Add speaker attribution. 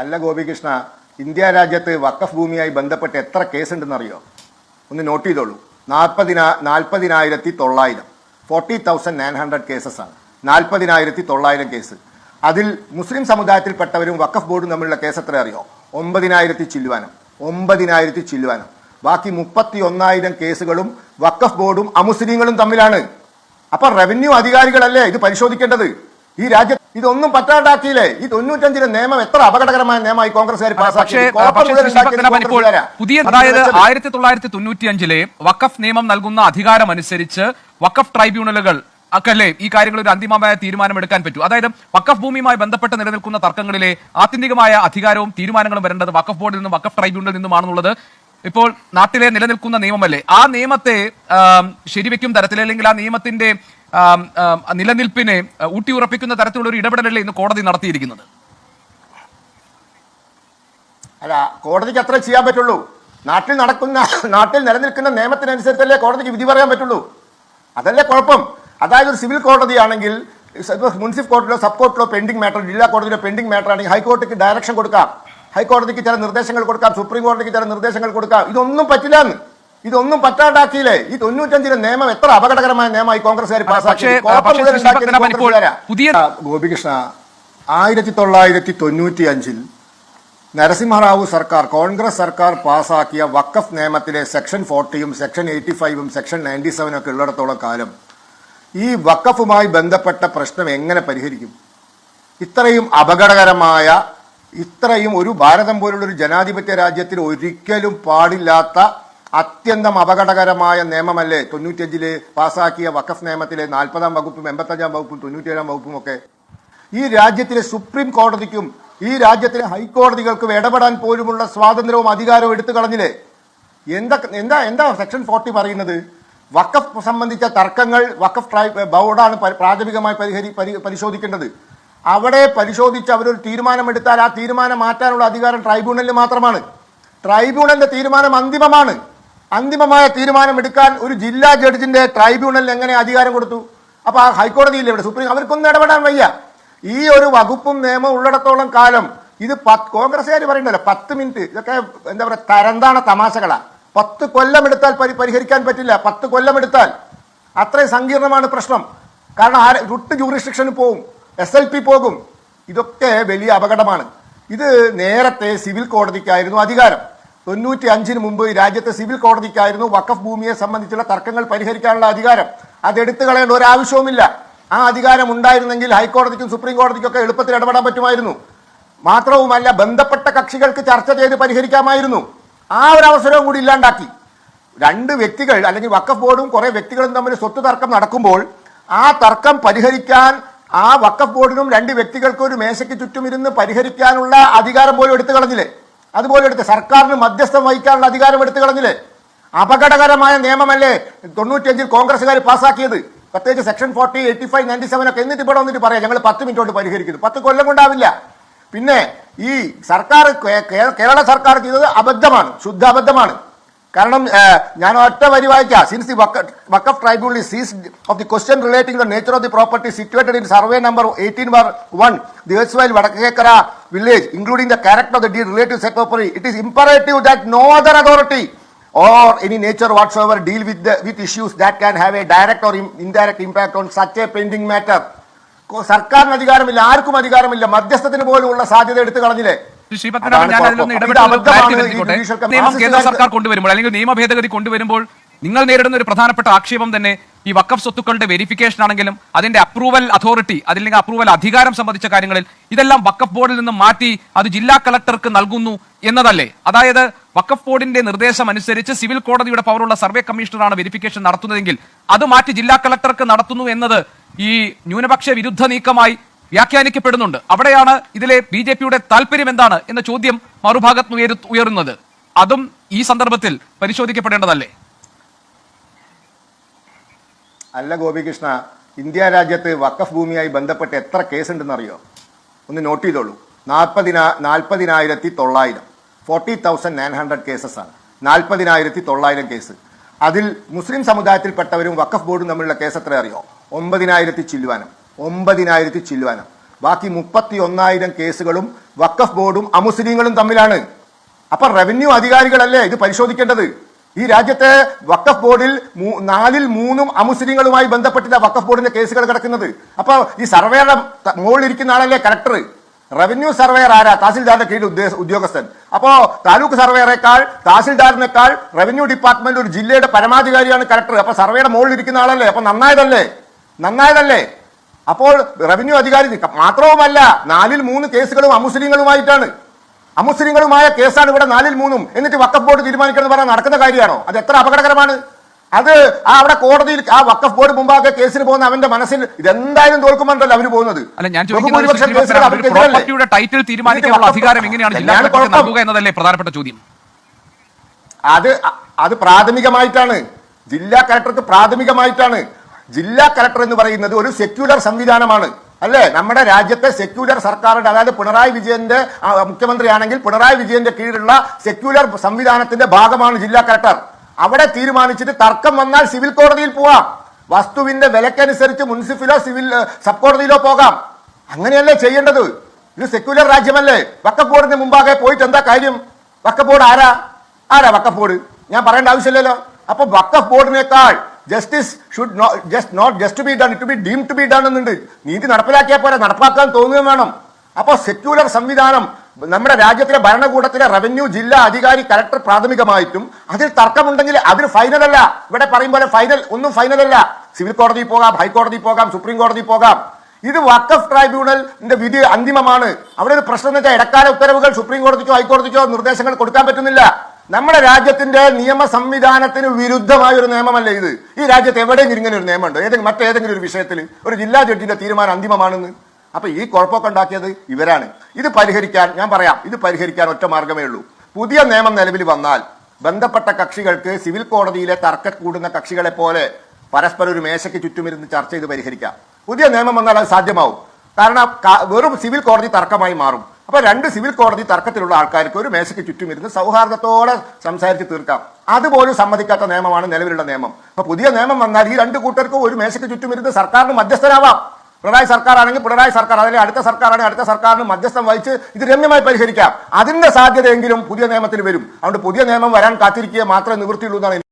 Speaker 1: അല്ല ഗോപികൃഷ്ണ ഇന്ത്യ രാജ്യത്ത് വക്കഫ് ഭൂമിയായി ബന്ധപ്പെട്ട് എത്ര കേസുണ്ടെന്നറിയോ? ഒന്ന് നോട്ട് ചെയ്തോളൂ. നാൽപ്പതിനാ നാൽപ്പതിനായിരത്തി തൊള്ളായിരം. Forty thousand nine hundred cases ആണ്. നാൽപ്പതിനായിരത്തി തൊള്ളായിരം കേസ് അതിൽ മുസ്ലിം സമുദായത്തിൽപ്പെട്ടവരും വക്കഫ് ബോർഡും തമ്മിലുള്ള കേസ് എത്ര അറിയോ ഒമ്പതിനായിരത്തി ചില്ലുവാനം. ഒമ്പതിനായിരത്തി ചില്ലുവാനം. ബാക്കി മുപ്പത്തി ഒന്നായിരം കേസുകളും വക്കഫ് ബോർഡും അമുസ്ലിങ്ങളും തമ്മിലാണ്. അപ്പൊ റവന്യൂ അധികാരികളല്ലേ ഇത് പരിശോധിക്കേണ്ടത്? ഈ രാജ്യത്ത് ഇതൊന്നും പറ്റാണ്ടാക്കിയില്ലേ? ഈ തൊണ്ണൂറ്റഞ്ചിലെ നിയമം എത്ര അപകടകരമായ നിയമമായി കോൺഗ്രസ്സുകാർ
Speaker 2: പുതിയ അതായത് ആയിരത്തി തൊള്ളായിരത്തി തൊണ്ണൂറ്റി അഞ്ചിലെ വഖഫ് നിയമം നൽകുന്ന അധികാരം അനുസരിച്ച് വഖഫ് ട്രൈബ്യൂണലുകൾ അക്കല്ലേ ഈ കാര്യങ്ങൾ ഒരു അന്തിമമായ തീരുമാനമെടുക്കാൻ പറ്റൂ. അതായത് വക്കഫ് ഭൂമിയുമായി ബന്ധപ്പെട്ട് നിലനിൽക്കുന്ന തർക്കങ്ങളിലെ ആത്യന്തികമായ അധികാരവും തീരുമാനങ്ങളും വരേണ്ടത് വക്കഫ് ബോർഡിൽ നിന്നും വക്കഫ് ട്രൈബ്യൂണലിൽ നിന്നുമാണെന്നുള്ളത് ഇപ്പോൾ നാട്ടിലെ നിലനിൽക്കുന്ന നിയമമല്ലേ? ആ നിയമത്തെ ശരിവെക്കും തരത്തിൽ അല്ലെങ്കിൽ ആ നിയമത്തിന്റെ നിലനിൽപ്പിനെ ഊട്ടിയുറപ്പിക്കുന്ന തരത്തിലുള്ള ഒരു ഇടപെടലല്ലേ ഇന്ന് കോടതി നടത്തിയിരിക്കുന്നത്?
Speaker 1: അല്ല കോടതിക്ക് അത്ര ചെയ്യാൻ പറ്റുള്ളൂ. നാട്ടിൽ നടക്കുന്ന നാട്ടിൽ നിലനിൽക്കുന്ന നിയമത്തിനനുസരിച്ചല്ലേ കോടതിക്ക് വിധി പറയാൻ പറ്റുള്ളൂ. അതല്ലേ കുഴപ്പം? അതായത് ഒരു സിവിൽ കോടതിയാണെങ്കിൽ മുനിസിപ്പൽ കോർട്ടിലോ സബ് കോർട്ടിലോ പെൻഡിങ് മാറ്റർ ജില്ലാ കോടതിയിലോ പെൻഡിങ് മാറ്റർ ആണെങ്കിൽ ഹൈക്കോടതിക്ക് ഡയറക്ഷൻ കൊടുക്കാം. ഹൈക്കോടതിക്ക് ചില നിർദ്ദേശങ്ങൾ കൊടുക്കാം സുപ്രീം കോടതിക്ക് ചില നിർദ്ദേശങ്ങൾ കൊടുക്കാം. ഇതൊന്നും പറ്റില്ല എന്ന്. ഇതൊന്നും പറ്റാണ്ടാക്കിയില്ലേ? ഈ തൊണ്ണൂറ്റഞ്ചിലെ നിയമം എത്ര അപകടകരമായ നിയമമായി കോൺഗ്രസ്സുകാർ പാസ്സാക്കി? ഗോപികൃഷ്ണ ആയിരത്തി തൊള്ളായിരത്തി തൊണ്ണൂറ്റി അഞ്ചിൽ നരസിംഹറാവു സർക്കാർ കോൺഗ്രസ് സർക്കാർ പാസാക്കിയ വക്കഫ് നിയമത്തിലെ സെക്ഷൻ ഫോർട്ടിയും സെക്ഷൻ എയ്റ്റി ഫൈവും സെക്ഷൻ നയന്റി സെവനും ഒക്കെ ഉള്ളിടത്തോളം കാലം ഈ വക്കഫുമായി ബന്ധപ്പെട്ട പ്രശ്നം എങ്ങനെ പരിഹരിക്കും? ഇത്രയും അപകടകരമായ ഇത്രയും ഒരു ഭാരതം പോലുള്ള ഒരു ജനാധിപത്യ രാജ്യത്തിൽ ഒരിക്കലും പാടില്ലാത്ത അത്യന്തം അപകടകരമായ നിയമമല്ലേ? തൊണ്ണൂറ്റിയഞ്ചിൽ പാസാക്കിയ വഖഫ് നിയമത്തിലെ നാൽപ്പതാം വകുപ്പും എൺപത്തഞ്ചാം വകുപ്പും തൊണ്ണൂറ്റിയേഴാം വകുപ്പും ഒക്കെ. ഈ രാജ്യത്തിലെ സുപ്രീം കോടതിക്കും ഈ രാജ്യത്തിലെ ഹൈക്കോടതികൾക്കും ഇടപെടാൻ പോലുമുള്ള സ്വാതന്ത്ര്യവും അധികാരവും എടുത്തു കളഞ്ഞില്ലേ? എന്താ എന്താ എന്താ സെക്ഷൻ ഫോർട്ടി പറയുന്നത്? വഖഫ് സംബന്ധിച്ച തർക്കങ്ങൾ വഖഫ് ട്രൈ ബോർഡാണ് പ്രാഥമികമായി പരിഹരി പരി- പരിശോധിക്കേണ്ടത്. അവിടെ പരിശോധിച്ച് അവരൊരു തീരുമാനമെടുത്താൽ ആ തീരുമാനം മാറ്റാനുള്ള അധികാരം ട്രൈബ്യൂണലിന് മാത്രമാണ്. ട്രൈബ്യൂണലിന്റെ തീരുമാനം അന്തിമമാണ്. അന്തിമമായ തീരുമാനം എടുക്കാൻ ഒരു ജില്ലാ ജഡ്ജിന്റെ ട്രൈബ്യൂണൽ എങ്ങനെ അധികാരം കൊടുത്തു? അപ്പൊ ആ ഹൈക്കോടതിയിൽ ഇവിടെ സുപ്രീം അവർക്കൊന്നും ഇടപെടാൻ വയ്യ. ഈ ഒരു വകുപ്പും നിയമം ഉള്ളിടത്തോളം കാലം ഇത് പത്ത് കോൺഗ്രസ്സുകാർ പറയണ്ടല്ലോ പത്ത് മിനിറ്റ്. ഇതൊക്കെ എന്താ പറയുക തരന്താണ തമാശകളാ. പത്ത് കൊല്ലം എടുത്താൽ പരി പരിഹരിക്കാൻ പറ്റില്ല. പത്ത് കൊല്ലം എടുത്താൽ അത്രയും സങ്കീർണമാണ് പ്രശ്നം. കാരണം ആ റുട്ട് ജൂറിസ്ട്രിക്ഷന് പോകും എസ് എൽ പി പോകും. ഇതൊക്കെ വലിയ അപകടമാണ്. ഇത് നേരത്തെ സിവിൽ കോടതിക്കായിരുന്നു അധികാരം. തൊണ്ണൂറ്റി അഞ്ചിന് മുമ്പ് രാജ്യത്തെ സിവിൽ കോടതിക്കായിരുന്നു വഖഫ് ഭൂമിയെ സംബന്ധിച്ചുള്ള തർക്കങ്ങൾ പരിഹരിക്കാനുള്ള അധികാരം. അത് എടുത്തു കളയേണ്ട ഒരാവശ്യവുമില്ല. ആ അധികാരം ഉണ്ടായിരുന്നെങ്കിൽ ഹൈക്കോടതിക്കും സുപ്രീം കോടതിക്കും ഒക്കെ എളുപ്പത്തിൽ ഇടപെടാൻ പറ്റുമായിരുന്നു. മാത്രവുമല്ല ബന്ധപ്പെട്ട കക്ഷികൾക്ക് ചർച്ച ചെയ്ത് പരിഹരിക്കാമായിരുന്നു. ആ ഒരു അവസരവും കൂടി ഇല്ലാണ്ടാക്കി. രണ്ട് വ്യക്തികൾ അല്ലെങ്കിൽ വക്കഫ് ബോർഡും കുറേ വ്യക്തികളും തമ്മിൽ സ്വത്ത് തർക്കം നടക്കുമ്പോൾ ആ തർക്കം പരിഹരിക്കാൻ ആ വക്കഫ് ബോർഡിനും രണ്ട് വ്യക്തികൾക്കും ഒരു മേശയ്ക്ക് ചുറ്റുമിരുന്ന് പരിഹരിക്കാനുള്ള അധികാരം പോലും എടുത്തു കളഞ്ഞില്ലേ? അതുപോലെ എടുത്ത് സർക്കാരിന് മധ്യസ്ഥം വഹിക്കാനുള്ള അധികാരം എടുത്തു കളഞ്ഞില്ലേ? അപകടകരമായ നിയമമല്ലേ തൊണ്ണൂറ്റിയഞ്ചിൽ കോൺഗ്രസ്സുകാർ പാസ്സാക്കിയത്? പ്രത്യേകിച്ച് section forty eighty five ninety seven ഒക്കെ എന്നിട്ട് ഇവിടെ വന്നിട്ട് പറയാം. ഞങ്ങൾ പത്ത് മിനിറ്റ് കൊണ്ട് പരിഹരിക്കുന്നു. പത്ത് കൊല്ലം കൊണ്ടാവില്ല. പിന്നെ ഈ സർക്കാർ കേരള സർക്കാർ ചെയ്തത് അബദ്ധമാണ്. ശുദ്ധ അബദ്ധമാണ്. കാരണം ഞാൻ ഒറ്റ വരി വായിക്കാം. Since the waqf tribunal sees of the question relating the nature of the property situated in survey number eighteen bar one the എസ്വൈൽ Vadakkekara village including the character of the de relative set property it is imperative that no other authority or any nature whatsoever deal deal with with issues that can have a direct or indirect indirect impact on such a pending matter. സർക്കാരിന് അധികാരമില്ല ആർക്കും അധികാരമില്ല. മധ്യസ്ഥത്തിന് പോലുമുള്ള സാധ്യത എടുത്തു കളഞ്ഞില്ലേ?
Speaker 2: ശ്രീ പത്മനാഭൻ ഞാൻ അതിലൊന്ന്. നിയമം കേന്ദ്ര സർക്കാർ കൊണ്ടുവരുമ്പോൾ അല്ലെങ്കിൽ നിയമ ഭേദഗതി കൊണ്ടുവരുമ്പോൾ നിങ്ങൾ നേരിടുന്ന ഒരു പ്രധാനപ്പെട്ട ആക്ഷേപം തന്നെ ഈ വക്കഫ് സ്വത്തുക്കളുടെ വെരിഫിക്കേഷൻ ആണെങ്കിലും അതിന്റെ അപ്രൂവൽ അതോറിറ്റി അതില്ലെങ്കിൽ അപ്രൂവൽ അധികാരം സംബന്ധിച്ച കാര്യങ്ങളിൽ ഇതെല്ലാം വക്കഫ് ബോർഡിൽ നിന്ന് മാറ്റി അത് ജില്ലാ കളക്ടർക്ക് നൽകുന്നു എന്നതല്ലേ? അതായത് വക്കഫ് ബോർഡിന്റെ നിർദ്ദേശം അനുസരിച്ച് സിവിൽ കോടതിയുടെ പവറുള്ള സർവേ കമ്മീഷണറാണ് വെരിഫിക്കേഷൻ നടത്തുന്നതെങ്കിൽ അത് മാറ്റി ജില്ലാ കളക്ടർക്ക് നടത്തുന്നു എന്നത് ഈ ന്യൂനപക്ഷ വിരുദ്ധ നീക്കമായി വ്യാഖ്യാനിക്കപ്പെടുന്നുണ്ട്. അവിടെയാണ് ഇതിലെ ബി ജെ പിയുടെ താല്പര്യം എന്താണ് എന്ന ചോദ്യം മറുഭാഗത്ത് ഉയരു- ഉയരുന്നത്. അതും ഈ സന്ദർഭത്തിൽ പരിശോധിക്കപ്പെടേണ്ടതല്ലേ?
Speaker 1: അല്ല ഗോപികൃഷ്ണ ഇന്ത്യ രാജ്യത്ത് വക്കഫ് ഭൂമിയായി ബന്ധപ്പെട്ട് എത്ര കേസുണ്ടെന്നറിയോ? ഒന്ന് നോട്ട് ചെയ്തോളൂ. നാൽപ്പതിനാ നാൽപ്പതിനായിരത്തി തൊള്ളായിരം forty thousand nine hundred cases ആണ്. നാൽപ്പതിനായിരത്തി തൊള്ളായിരം കേസ് അതിൽ മുസ്ലിം സമുദായത്തിൽപ്പെട്ടവരും വക്കഫ് ബോർഡും തമ്മിലുള്ള കേസ് എത്ര അറിയോ? ഒമ്പതിനായിരത്തി ചില്ലുവാനം. ഒമ്പതിനായിരത്തി ചില്ലുവാനം. ബാക്കി മുപ്പത്തി ഒന്നായിരം കേസുകളും വക്കഫ് ബോർഡും അമുസ്ലിങ്ങളും തമ്മിലാണ്. അപ്പൊ റവന്യൂ അധികാരികളല്ലേ ഇത് പരിശോധിക്കേണ്ടത്? ഈ രാജ്യത്തെ വക്കഫ് ബോർഡിൽ നാലിൽ മൂന്നും അമുസ്ലിങ്ങളുമായി ബന്ധപ്പെട്ടില്ല വക്കഫ് ബോർഡിന്റെ കേസുകൾ കിടക്കുന്നത്. അപ്പൊ ഈ സർവേയുടെ മുകളിലിരിക്കുന്ന ആളല്ലേ കലക്ടർ? റവന്യൂ സർവേയർ ആരാ? തഹസിൽദാറിന്റെ കീഴിൽ ഉദ്യോഗസ്ഥൻ. അപ്പോ താലൂക്ക് സർവേയറേക്കാൾ തഹസിൽദാറിനേക്കാൾ റവന്യൂ ഡിപ്പാർട്ട്മെന്റ് ഒരു ജില്ലയുടെ പരമാധികാരിയാണ് കലക്ടർ. അപ്പൊ സർവേയുടെ മുകളിലിരിക്കുന്ന ആളല്ലേ? അപ്പൊ നന്നായതല്ലേ? നന്നായതല്ലേ? അപ്പോൾ റവന്യൂ അധികാരി മാത്രവുമല്ല നാലിൽ മൂന്ന് കേസുകളും അമുസ്ലിങ്ങളുമായിട്ടാണ്. അമുസ്ലിങ്ങളുമായ കേസാണ് ഇവിടെ നാലിൽ മൂന്നും. എന്നിട്ട് വക്കഫ് ബോർഡ് തീരുമാനിക്കണം പറഞ്ഞാൽ നടക്കുന്ന കാര്യമാണോ? അത് എത്ര അപകടകരമാണ്? അത് ആ അവിടെ കോടതിയിൽ ആ വക്കഫ് ബോർഡ് മുമ്പാകെ കേസിന് പോകുന്ന അവന്റെ മനസ്സിൽ ഇതെന്തായാലും തോൽക്കുമെന്നല്ലോ അവർ പോകുന്നത്.
Speaker 2: അല്ല ഞാൻ ചോദിക്കുന്നത് ടൈറ്റിൽ തീരുമാനിക്കാനുള്ള അധികാരം എങ്ങനെയാണ് ജില്ലാ കളക്ടർക്ക് നൽകുക എന്നതല്ലേ പ്രധാനപ്പെട്ട ചോദ്യം?
Speaker 1: അത് അത് പ്രാഥമികമായിട്ടാണ്. ജില്ലാ കലക്ടർക്ക് പ്രാഥമികമായിട്ടാണ്. ജില്ലാ കലക്ടർ എന്ന് പറയുന്നത് ഒരു സെക്യുലർ സംവിധാനമാണ്. അല്ലേ? നമ്മുടെ രാജ്യത്തെ സെക്യുലർ സർക്കാരിന്റെ അതായത് പിണറായി വിജയന്റെ മുഖ്യമന്ത്രിയാണെങ്കിൽ പിണറായി വിജയന്റെ കീഴിലുള്ള സെക്യുലർ സംവിധാനത്തിന്റെ ഭാഗമാണ് ജില്ലാ കലക്ടർ. അവിടെ തീരുമാനിച്ചിട്ട് തർക്കം വന്നാൽ സിവിൽ കോടതിയിൽ പോവാം. വസ്തുവിന്റെ വിലക്കനുസരിച്ച് മുനിസിപ്പലോ സിവിൽ സബ് കോടതിയിലോ പോകാം. അങ്ങനെയല്ലേ ചെയ്യേണ്ടത്? ഇത് സെക്യുലർ രാജ്യമല്ലേ? ബോർഡിന് മുമ്പാകെ പോയിട്ട് എന്താ കാര്യം? വക്കഫ് ബോർഡ് ആരാ? ആരാ വക്കഫ് ബോർഡ് ഞാൻ പറയേണ്ട ആവശ്യമില്ലല്ലോ. അപ്പൊ വക്കഫ് ബോർഡിനേക്കാൾ justice should just not just be done to be deem to be done എന്നുണ്ട്. നീതി നടപ്പിലാക്കിയാൽ പോരാ നടപ്പാക്കാൻ തോന്നുകയും വേണം. അപ്പോൾ സെക്യുലർ സംവിധാനം നമ്മുടെ രാജ്യത്തിലെ ഭരണകൂടത്തിലെ റവന്യൂ ജില്ലാ അധികാരി കലക്ടർ പ്രാഥമികമായിട്ടും അതിൽ തർക്കമുണ്ടെങ്കിൽ അതിൽ ഫൈനൽ അല്ല. ഇവിടെ പറയും പോലെ ഫൈനൽ ഒന്നും ഫൈനൽ അല്ല. സിവിൽ കോടതിയിൽ പോകാം ഹൈക്കോടതി പോകാം സുപ്രീം കോടതി പോകാം. ഇത് വക്കഫ് ട്രൈബ്യൂണലിന്റെ വിധി അന്തിമമാണ്. അവിടെ ഒരു പ്രശ്നം എന്ന് വെച്ചാൽ ഇടക്കാല ഉത്തരവുകൾ സുപ്രീം കോടതിക്കോ ഹൈക്കോടതിക്കോ നിർദ്ദേശങ്ങൾ കൊടുക്കാൻ പറ്റുന്നില്ല. നമ്മുടെ രാജ്യത്തിന്റെ നിയമ സംവിധാനത്തിന് വിരുദ്ധമായ ഒരു നിയമമല്ല ഇത്? ഈ രാജ്യത്ത് എവിടെയെങ്കിലും ഇങ്ങനെ ഒരു നിയമമുണ്ട്. ഏതെങ്കിലും മറ്റേതെങ്കിലും ഒരു വിഷയത്തിൽ ഒരു ജില്ലാ ജഡ്ജിന്റെ തീരുമാനം അന്തിമമാണെന്ന്. അപ്പൊ ഈ കുഴപ്പമൊക്കെ ഉണ്ടാക്കിയത് ഇവരാണ്. ഇത് പരിഹരിക്കാൻ ഞാൻ പറയാം ഇത് പരിഹരിക്കാൻ ഒറ്റ മാർഗമേ ഉള്ളൂ. പുതിയ നിയമം നിലവിൽ വന്നാൽ ബന്ധപ്പെട്ട കക്ഷികൾക്ക് സിവിൽ കോടതിയിലെ തർക്ക കൂടുന്ന കക്ഷികളെ പോലെ പരസ്പരം ഒരു മേശയ്ക്ക് ചുറ്റുമിരുന്ന് ചർച്ച ചെയ്ത് പരിഹരിക്കാം. പുതിയ നിയമം വന്നാൽ അത് സാധ്യമാവും. കാരണം വെറും സിവിൽ കോടതി തർക്കമായി മാറും. അപ്പൊ രണ്ട് സിവിൽ കോടതി തർക്കത്തിലുള്ള ആൾക്കാർക്ക് ഒരു മേശയ്ക്ക് ചുറ്റും ഇരുന്ന് സൗഹാർദ്ദത്തോടെ സംസാരിച്ച് തീർക്കാം. അതുപോലും സമ്മതിക്കാത്ത നിയമമാണ് നിലവിലുള്ള നിയമം. അപ്പൊ പുതിയ നിയമം വന്നാൽ ഈ രണ്ട് കൂട്ടർക്കും ഒരു മേശയ്ക്ക് ചുറ്റും ഇരുന്ന് സർക്കാരിന് മധ്യസ്ഥരാവാം. പിണറായി സർക്കാർ ആണെങ്കിൽ പിണറായി സർക്കാർ അല്ലെങ്കിൽ അടുത്ത സർക്കാരാണെങ്കിൽ അടുത്ത സർക്കാരിന് മധ്യസ്ഥം വഹിച്ച് ഇത് രമ്യമായി പരിഹരിക്കാം. അതിന്റെ സാധ്യതയെങ്കിലും പുതിയ നിയമത്തിൽ വരും. അതുകൊണ്ട് പുതിയ നിയമം വരാൻ കാത്തിരിക്കുക മാത്രമേ നിവൃത്തിയുള്ളൂ എന്നാണ്